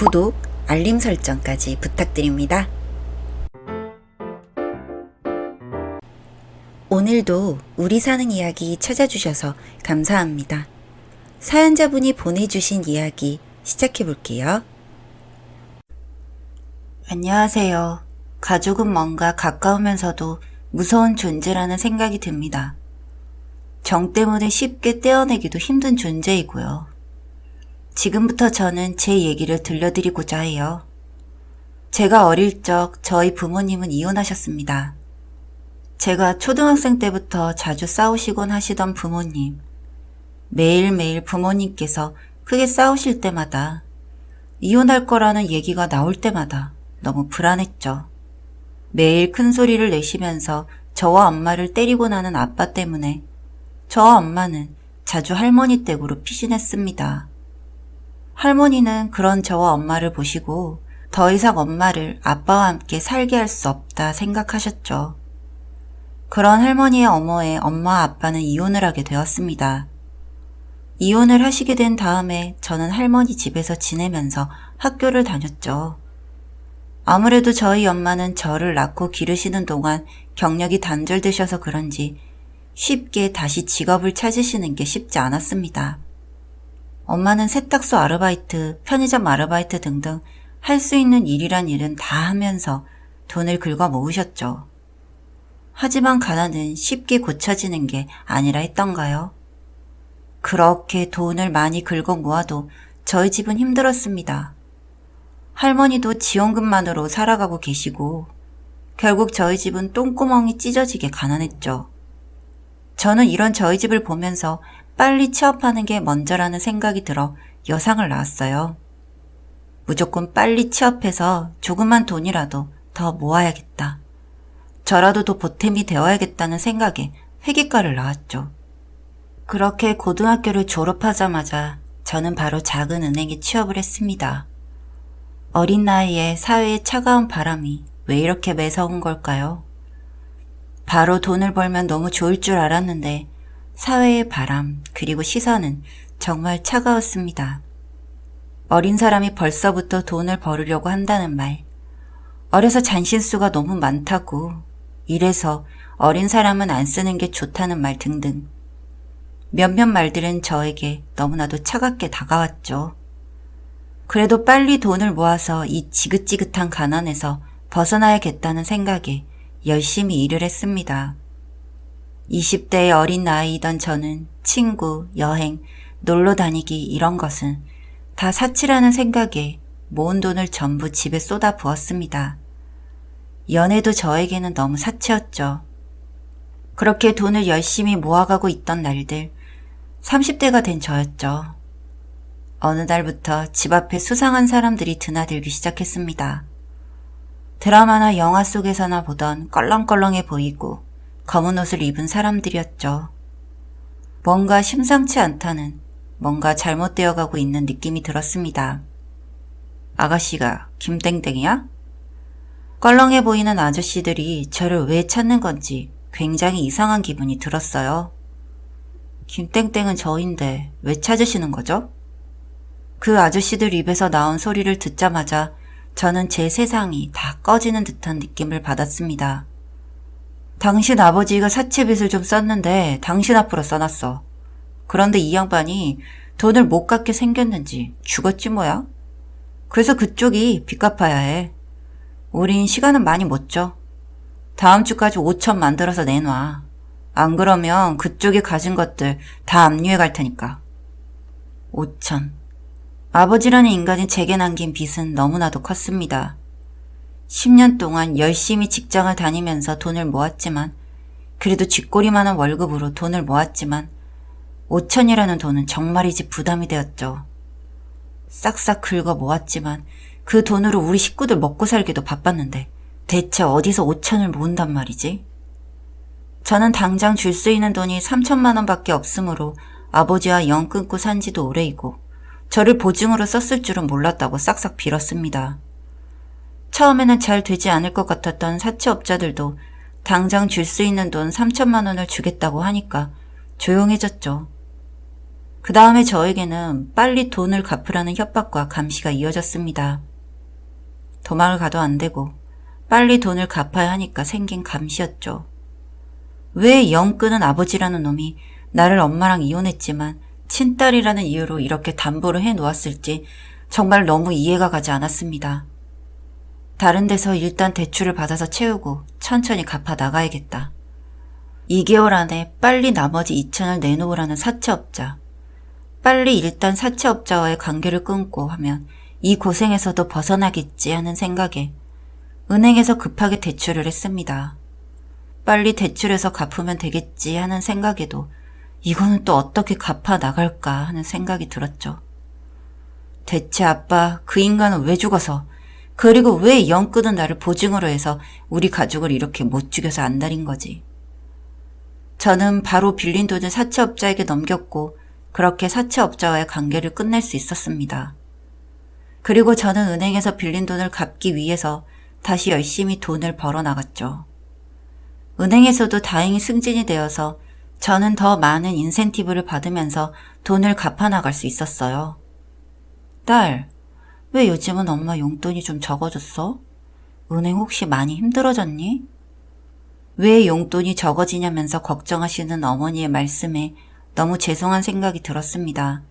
구독, 알림 설정까지 부탁드립니다. 오늘도 우리 사는 이야기 찾아주셔서 감사합니다. 사연자분이 보내주신 이야기 시작해 볼게요. 안녕하세요. 가족은 뭔가 가까우면서도 무서운 존재라는 생각이 듭니다. 정 때문에 쉽게 떼어내기도 힘든 존재이고요. 지금부터 저는 제 얘기를 들려드리고자 해요. 제가 어릴 적 저희 부모님은 이혼하셨습니다. 제가 초등학생 때부터 자주 싸우시곤 하시던 부모님. 매일매일 부모님께서 크게 싸우실 때마다 이혼할 거라는 얘기가 나올 때마다 너무 불안했죠. 매일 큰 소리를 내시면서 저와 엄마를 때리고 나는 아빠 때문에 저와 엄마는 자주 할머니 댁으로 피신했습니다. 할머니는 그런 저와 엄마를 보시고 더 이상 엄마를 아빠와 함께 살게 할 수 없다 생각하셨죠. 그런 할머니의 어머에 엄마 아빠는 이혼을 하게 되었습니다. 이혼을 하시게 된 다음에 저는 할머니 집에서 지내면서 학교를 다녔죠. 아무래도 저희 엄마는 저를 낳고 기르시는 동안 경력이 단절되셔서 그런지 쉽게 다시 직업을 찾으시는 게 쉽지 않았습니다. 엄마는 세탁소 아르바이트, 편의점 아르바이트 등등 할 수 있는 일이란 일은 다 하면서 돈을 긁어 모으셨죠. 하지만 가난은 쉽게 고쳐지는 게 아니라 했던가요? 그렇게 돈을 많이 긁어 모아도 저희 집은 힘들었습니다. 할머니도 지원금만으로 살아가고 계시고 결국 저희 집은 똥구멍이 찢어지게 가난했죠. 저는 이런 저희 집을 보면서 빨리 취업하는 게 먼저라는 생각이 들어 여상을 낳았어요. 무조건 빨리 취업해서 조그만 돈이라도 더 모아야겠다. 저라도 더 보탬이 되어야겠다는 생각에 회계과를 나왔죠. 그렇게 고등학교를 졸업하자마자 저는 바로 작은 은행에 취업을 했습니다. 어린 나이에 사회의 차가운 바람이 왜 이렇게 매서운 걸까요? 바로 돈을 벌면 너무 좋을 줄 알았는데 사회의 바람 그리고 시선은 정말 차가웠습니다. 어린 사람이 벌써부터 돈을 벌으려고 한다는 말. 어려서 잔신수가 너무 많다고. 이래서 어린 사람은 안 쓰는 게 좋다는 말 등등. 몇몇 말들은 저에게 너무나도 차갑게 다가왔죠. 그래도 빨리 돈을 모아서 이 지긋지긋한 가난에서 벗어나야겠다는 생각에 열심히 일을 했습니다. 20대의 어린 나이이던 저는 친구, 여행, 놀러 다니기 이런 것은 다 사치라는 생각에 모은 돈을 전부 집에 쏟아 부었습니다. 연애도 저에게는 너무 사치였죠. 그렇게 돈을 열심히 모아가고 있던 날들, 30대가 된 저였죠. 어느 날부터 집 앞에 수상한 사람들이 드나들기 시작했습니다. 드라마나 영화 속에서나 보던 껄렁껄렁해 보이고 검은 옷을 입은 사람들이었죠. 뭔가 심상치 않다는 뭔가 잘못되어 가고 있는 느낌이 들었습니다. 아가씨가 김땡땡이야? 껄렁해 보이는 아저씨들이 저를 왜 찾는 건지 굉장히 이상한 기분이 들었어요. 김땡땡은 저인데 왜 찾으시는 거죠? 그 아저씨들 입에서 나온 소리를 듣자마자 저는 제 세상이 다 꺼지는 듯한 느낌을 받았습니다. 당신 아버지가 사채빚을 좀 썼는데 당신 앞으로 써놨어. 그런데 이 양반이 돈을 못 갚게 생겼는지 죽었지 뭐야? 그래서 그쪽이 빚 갚아야 해. 우린 시간은 많이 못 줘. 다음 주까지 5천 만들어서 내놔. 안 그러면 그쪽이 가진 것들 다 압류해 갈 테니까. 5천. 아버지라는 인간이 제게 남긴 빚은 너무나도 컸습니다. 10년 동안 열심히 직장을 다니면서 돈을 모았지만, 그래도 쥐꼬리 많은 월급으로 돈을 모았지만, 5천이라는 돈은 정말이지 부담이 되었죠. 싹싹 긁어 모았지만 그 돈으로 우리 식구들 먹고 살기도 바빴는데 대체 어디서 5천을 모은단 말이지? 저는 당장 줄 수 있는 돈이 3천만 원밖에 없으므로 아버지와 영 끊고 산 지도 오래이고 저를 보증으로 썼을 줄은 몰랐다고 싹싹 빌었습니다. 처음에는 잘 되지 않을 것 같았던 사채업자들도 당장 줄 수 있는 돈 3천만 원을 주겠다고 하니까 조용해졌죠. 그 다음에 저에게는 빨리 돈을 갚으라는 협박과 감시가 이어졌습니다. 도망을 가도 안 되고 빨리 돈을 갚아야 하니까 생긴 감시였죠. 왜영 끄는 아버지라는 놈이 나를 엄마랑 이혼했지만 친딸이라는 이유로 이렇게 담보를 해 놓았을지 정말 너무 이해가 가지 않았습니다. 다른 데서 일단 대출을 받아서 채우고 천천히 갚아 나가야겠다. 2개월 안에 빨리 나머지 2천을 내놓으라는 사채업자. 빨리 일단 사채업자와의 관계를 끊고 하면 이 고생에서도 벗어나겠지 하는 생각에 은행에서 급하게 대출을 했습니다. 빨리 대출해서 갚으면 되겠지 하는 생각에도 이거는 또 어떻게 갚아 나갈까 하는 생각이 들었죠. 대체 아빠, 그 인간은 왜 죽어서, 그리고 왜 영 끄는 나를 보증으로 해서 우리 가족을 이렇게 못 죽여서 안달인 거지. 저는 바로 빌린 돈을 사채업자에게 넘겼고, 그렇게 사채업자와의 관계를 끝낼 수 있었습니다. 그리고 저는 은행에서 빌린 돈을 갚기 위해서 다시 열심히 돈을 벌어 나갔죠. 은행에서도 다행히 승진이 되어서 저는 더 많은 인센티브를 받으면서 돈을 갚아 나갈 수 있었어요. 딸, 왜 요즘은 엄마 용돈이 좀 적어졌어? 은행 혹시 많이 힘들어졌니? 왜 용돈이 적어지냐면서 걱정하시는 어머니의 말씀에 너무 죄송한 생각이 들었습니다.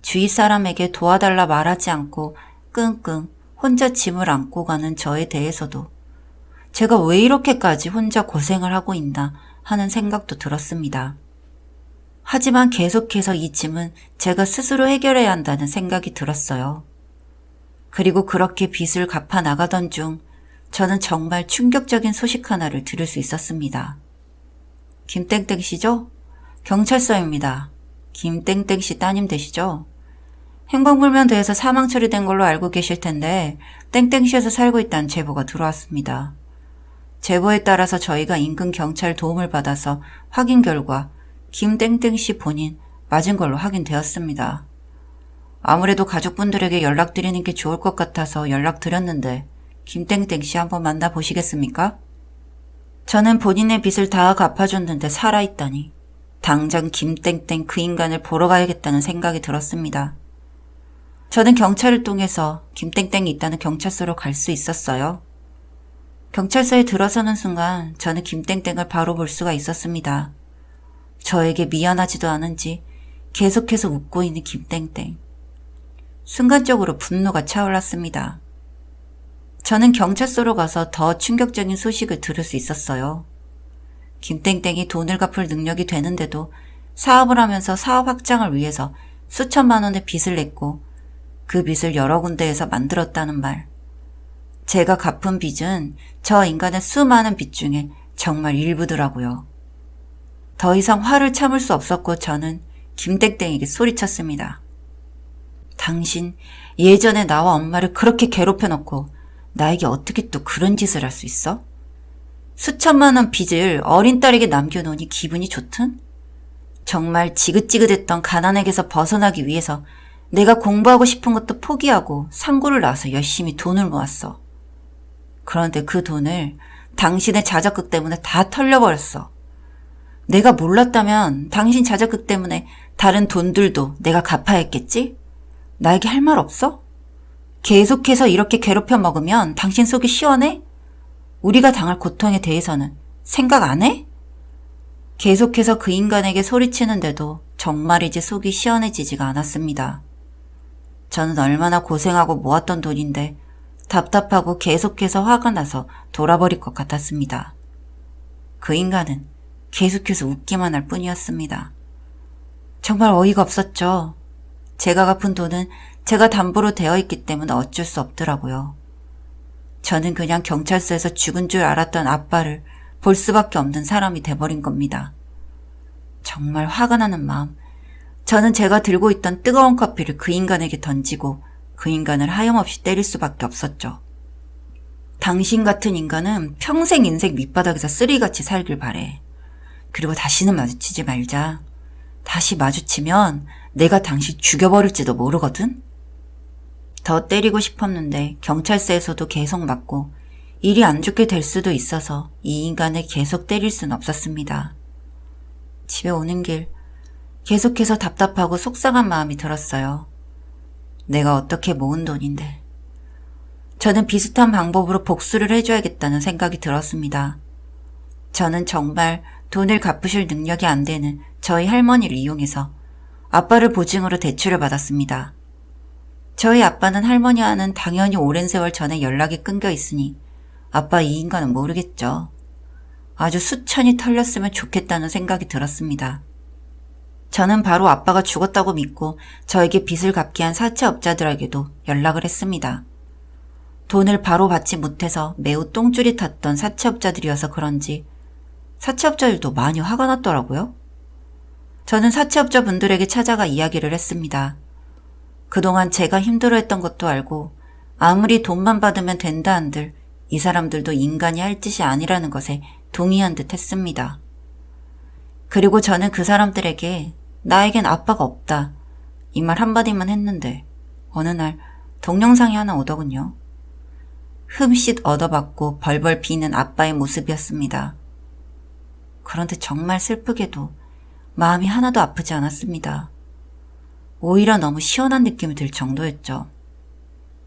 주위 사람에게 도와달라 말하지 않고 끙끙 혼자 짐을 안고 가는 저에 대해서도 제가 왜 이렇게까지 혼자 고생을 하고 있나 하는 생각도 들었습니다. 하지만 계속해서 이 짐은 제가 스스로 해결해야 한다는 생각이 들었어요. 그리고 그렇게 빚을 갚아 나가던 중 저는 정말 충격적인 소식 하나를 들을 수 있었습니다. 김땡땡 씨죠? 경찰서입니다. 김땡땡 씨 따님 되시죠? 행방불명돼서 사망 처리된 걸로 알고 계실 텐데 땡땡시에서 살고 있다는 제보가 들어왔습니다. 제보에 따라서 저희가 인근 경찰 도움을 받아서 확인 결과 김땡땡 씨 본인 맞은 걸로 확인되었습니다. 아무래도 가족분들에게 연락드리는 게 좋을 것 같아서 연락드렸는데 김땡땡 씨 한번 만나보시겠습니까? 저는 본인의 빚을 다 갚아줬는데 살아있다니 당장 김땡땡 그 인간을 보러 가야겠다는 생각이 들었습니다. 저는 경찰을 통해서 김땡땡이 있다는 경찰서로 갈 수 있었어요. 경찰서에 들어서는 순간 저는 김땡땡을 바로 볼 수가 있었습니다. 저에게 미안하지도 않은지 계속해서 웃고 있는 김땡땡. 순간적으로 분노가 차올랐습니다. 저는 경찰서로 가서 더 충격적인 소식을 들을 수 있었어요. 김땡땡이 돈을 갚을 능력이 되는데도 사업을 하면서 사업 확장을 위해서 수천만 원의 빚을 냈고 그 빚을 여러 군데에서 만들었다는 말. 제가 갚은 빚은 저 인간의 수많은 빚 중에 정말 일부더라고요. 더 이상 화를 참을 수 없었고 저는 김땡땡에게 소리쳤습니다. 당신 예전에 나와 엄마를 그렇게 괴롭혀 놓고 나에게 어떻게 또 그런 짓을 할 수 있어? 수천만 원 빚을 어린 딸에게 남겨놓으니 기분이 좋든? 정말 지긋지긋했던 가난에게서 벗어나기 위해서 내가 공부하고 싶은 것도 포기하고 상고를 나와서 열심히 돈을 모았어. 그런데 그 돈을 당신의 자작극 때문에 다 털려버렸어. 내가 몰랐다면 당신 자작극 때문에 다른 돈들도 내가 갚아야 했겠지? 나에게 할 말 없어? 계속해서 이렇게 괴롭혀 먹으면 당신 속이 시원해? 우리가 당할 고통에 대해서는 생각 안 해? 계속해서 그 인간에게 소리치는데도 정말이지 속이 시원해지지가 않았습니다. 저는 얼마나 고생하고 모았던 돈인데 답답하고 계속해서 화가 나서 돌아버릴 것 같았습니다. 그 인간은 계속해서 웃기만 할 뿐이었습니다. 정말 어이가 없었죠. 제가 갚은 돈은 제가 담보로 되어 있기 때문에 어쩔 수 없더라고요. 저는 그냥 경찰서에서 죽은 줄 알았던 아빠를 볼 수밖에 없는 사람이 돼버린 겁니다. 정말 화가 나는 마음. 저는 제가 들고 있던 뜨거운 커피를 그 인간에게 던지고 그 인간을 하염없이 때릴 수밖에 없었죠. 당신 같은 인간은 평생 인생 밑바닥에서 쓰리같이 살길 바래. 그리고 다시는 마주치지 말자. 다시 마주치면 내가 당신 죽여버릴지도 모르거든? 더 때리고 싶었는데 경찰서에서도 계속 맞고 일이 안 좋게 될 수도 있어서 이 인간을 계속 때릴 순 없었습니다. 집에 오는 길 계속해서 답답하고 속상한 마음이 들었어요. 내가 어떻게 모은 돈인데. 저는 비슷한 방법으로 복수를 해줘야겠다는 생각이 들었습니다. 저는 정말 돈을 갚으실 능력이 안 되는 저희 할머니를 이용해서 아빠를 보증으로 대출을 받았습니다. 저희 아빠는 할머니와는 당연히 오랜 세월 전에 연락이 끊겨 있으니 아빠 이 인간은 모르겠죠. 아주 수천이 털렸으면 좋겠다는 생각이 들었습니다. 저는 바로 아빠가 죽었다고 믿고 저에게 빚을 갚게 한 사채업자들에게도 연락을 했습니다. 돈을 바로 받지 못해서 매우 똥줄이 탔던 사채업자들이어서 그런지 사채업자들도 많이 화가 났더라고요. 저는 사채업자 분들에게 찾아가 이야기를 했습니다. 그동안 제가 힘들어했던 것도 알고 아무리 돈만 받으면 된다 한들 이 사람들도 인간이 할 짓이 아니라는 것에 동의한 듯 했습니다. 그리고 저는 그 사람들에게 나에겐 아빠가 없다. 이 말 한마디만 했는데 어느 날 동영상이 하나 오더군요. 흠칫 얻어받고 벌벌 비는 아빠의 모습이었습니다. 그런데 정말 슬프게도 마음이 하나도 아프지 않았습니다. 오히려 너무 시원한 느낌이 들 정도였죠.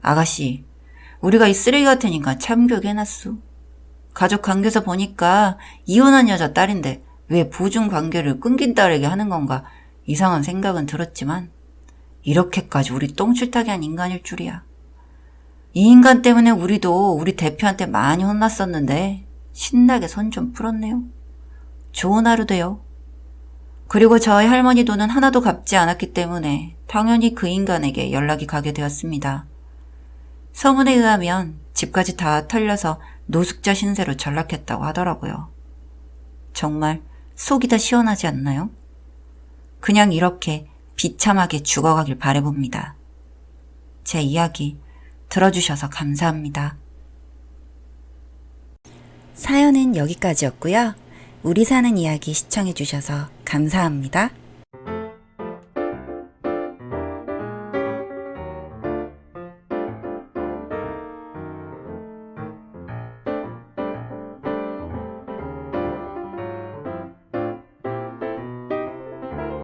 아가씨, 우리가 이 쓰레기 같은 인간 참교육 해놨소. 가족 관계에서 보니까 이혼한 여자 딸인데 왜 보증 관계를 끊긴 딸에게 하는 건가 이상한 생각은 들었지만 이렇게까지 우리 똥줄타기 한 인간일 줄이야. 이 인간 때문에 우리도 우리 대표한테 많이 혼났었는데 신나게 손 좀 풀었네요. 좋은 하루 돼요. 그리고 저희 할머니 돈은 하나도 갚지 않았기 때문에 당연히 그 인간에게 연락이 가게 되었습니다. 서문에 의하면 집까지 다 털려서 노숙자 신세로 전락했다고 하더라고요. 정말 속이 다 시원하지 않나요? 그냥 이렇게 비참하게 죽어가길 바래봅니다. 제 이야기 들어주셔서 감사합니다. 사연은 여기까지였고요. 우리 사는 이야기 시청해주셔서 감사합니다.